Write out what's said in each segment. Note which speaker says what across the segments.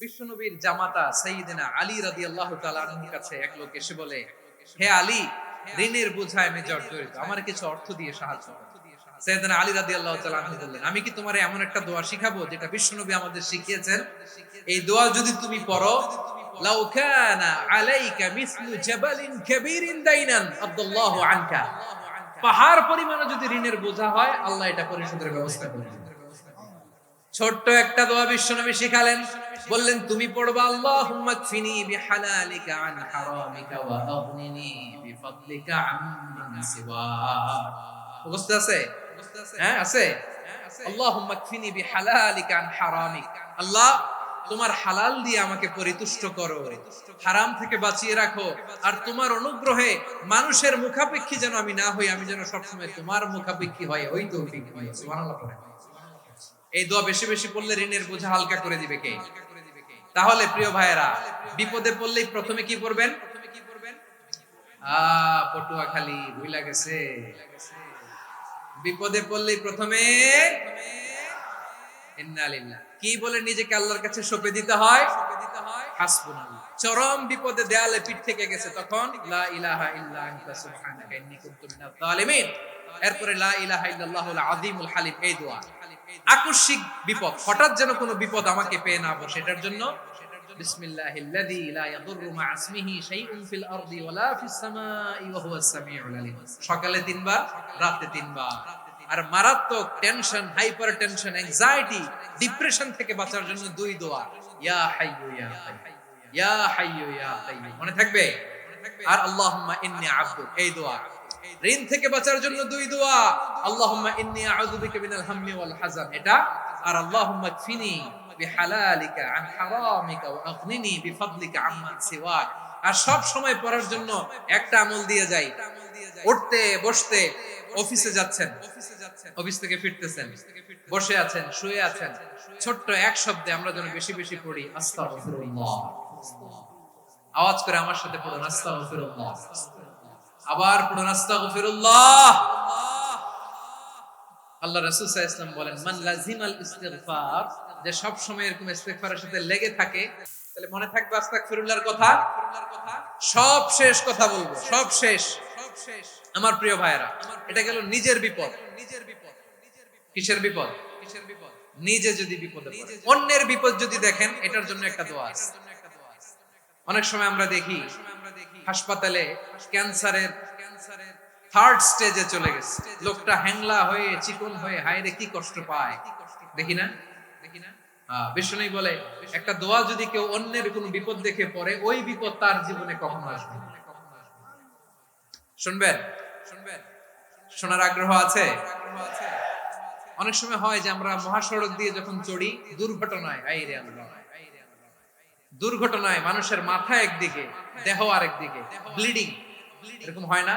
Speaker 1: বিশ্বনবীর জামাতা সাইয়িদিনা আলী তাআলা আনহুর কাছে এক লোক এসে বলে, হে আলী, ঋণের বোঝায় আমি জর্জরিত। আমার কিছু অর্থ দিয়ে সাহায্য করো। সাইয়িদিনা আলী রাদিয়াল্লাহু তাআলা আনহু বললেন, আমি কি তোমার এমন একটা দোয়া শিখাবো যেটা বিশ্বনবী আমাদের শিখিয়েছেন? এই দোয়া যদি তুমি পড়ো, লাউ কানা আলাইকা জাবালিন কাবীরিন দাইনান আব্দুল্লাহু আনকা। পাহাড় যদি ঋণের বোঝা হয়, আল্লাহ এটা পরিশোধের ব্যবস্থা করে ছোট্ট একটা দোয়া বিশ্বনবী শিখালেন। বললেন তুমি পড়বা আল্লাহুম্মা কফিনি বিহালালিকা আন হারামিকা ওয়া আগনিনি বিফাদলিকা আম্মান সিওয়াক মুখস্থ আছে? হ্যাঁ আছে। আল্লাহুম্মা কফিনি বিহালালিকা আন হারামিক। আল্লাহ তোমার হালাল দিয়ে আমাকে পরিতুষ্ট করো। হারাম থেকে বাঁচিয়ে রাখো। আর তোমার অনুগ্রহে মানুষের মুখাপেক্ষী যেন আমি না হই আমি যেন সবসময় তোমার মুখাপেক্ষী হয় ওই তৌফিক হয় সুবহানাল্লাহ এই দোয়া বেশি বেশি পড়লে ঋণের বোঝা হালকা করে দিবে কে? তাহলে প্রিয় ভাইয়েরা, বিপদে পড়লেই প্রথমে কি করবেন? আহ পটুয়া খালি ভুইলা গেছে। বিপদে পড়লেই প্রথমে কি বলে নিজেকে আল্লাহর কাছে সঁপে দিতে হয়? চরম বিপদে দেয়ালে পিঠ থেকে গেছে তখন এরপরে আকস্মিক বিপদ, হঠাৎ যেন কোনো বিপদ আমাকে পেয়ে না বসে, এটার জন্য সকালে তিনবার, রাতে তিনবার। আর মারাত্মক tension hypertension anxiety depression থেকে বাঁচার জন্য দুই দোয়া। ইয়া হাইয়ু ইয়া কাইয়্যুম। ইয়া হাইয়ু ইয়া কাইয়্যুম। মনে থাকবে? আর আল্লাহুম্মা ইন্নী আবদুক এই দোয়া। ঋণ থেকে বাঁচার জন্য দুই দোয়া। আল্লাহুম্মা ইন্নী আউযু বিকা মিনাল হাম্মি ওয়াল হাযান এটা। আর আল্লাহুম্মা কফিনি বিহালালিকা আন হারামিকা ওয়া আগনিনি বিফাদলিকা আম্মান সিওয়াক। আর সব সময় পড়ার জন্য একটা আমল দিয়ে যাই উঠতে, বসতে, অফিসে যাচ্ছেন। অফিস থেকে ফিরতেছেন। বসে আছেন, শুয়ে আছেন। ছোট্ট এক শব্দে আমরা যেন বেশি বেশি পড়ি আওয়াজ করে আমার সাথে পড়ুন আবার পড়ুন, আস্তাগফিরুল্লাহ। আল্লাহ রাসূল আলাইহি বলেন, মান লাজিমাল ইস্তিগফার, যে সব সময় এরকম ইস্তিগফারের সাথে লেগে থাকে, তাহলে মনে থাকবে আস্তাগফিরুল্লাহর কথা। সব শেষ কথা বলব, সব শেষ। আমার প্রিয় ভাইয়েরা, এটা গেল নিজের বিপদ। নিজের বিপদ কিসের বিপদ? কিসের বিপদ নিজে যদি বিপদে অন্যের বিপদ যদি দেখেন, এটার জন্য একটা দোয়া আছে। অনেক সময় আমরা দেখি, হাসপাতালে ক্যান্সারের ক্যান্সারের থার্ড স্টেজে চলে গেছে। লোকটা হ্যাংলা হয়ে, চিকন হয়ে, হায়রে কি কষ্ট পায়? দেখি না? দেখি না বিষ্ণু বলে, একটা দোয়া যদি কেউ অন্যের কোনো বিপদ দেখে পড়ে, ওই বিপদ তার জীবনে আসবে শুনবেন শুনবেন? শোনার আগ্রহ আছে? অনেক সময় হয় যে আমরা মহাসড়ক দিয়ে যখন চড়ি, দুর্ঘটনায় আইরে দুর্ঘটনায় মানুষের মাথা একদিকে, দেহ আরেকদিকে ব্লিডিং এরকম হয় না?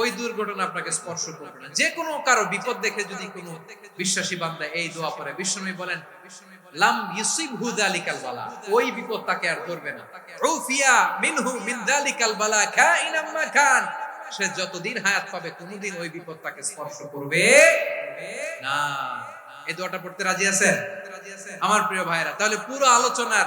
Speaker 1: ওই দুর্ঘটনা আপনাকে স্পর্শ করবে না। যে কোনো কারও বিপদ দেখে যদি কোনো বিশ্বাসী বান্দা এই দোয়া পড়ে বিষ্ণু বলেন, লাম ইউসিবহু যালিকাল বালা ওই বিপদ তাকে আর ধরবে না। উফিয়া মিনহু মিন যালিকাল বালা কাইনাম মা কান সে যতদিন হায়াত পাবে কোনোদিন ওই বিপদ তাকে স্পর্শ করবে না। এই দোয়াটা পড়তে রাজি আছেন? আমার প্রিয় ভাইরা তাহলে পুরো আলোচনার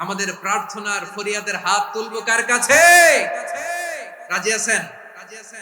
Speaker 1: আমাদের প্রার্থনার ফরিয়াদের হাত তুলব কার কাছে? রাজি আছেন? রাজি আছেন।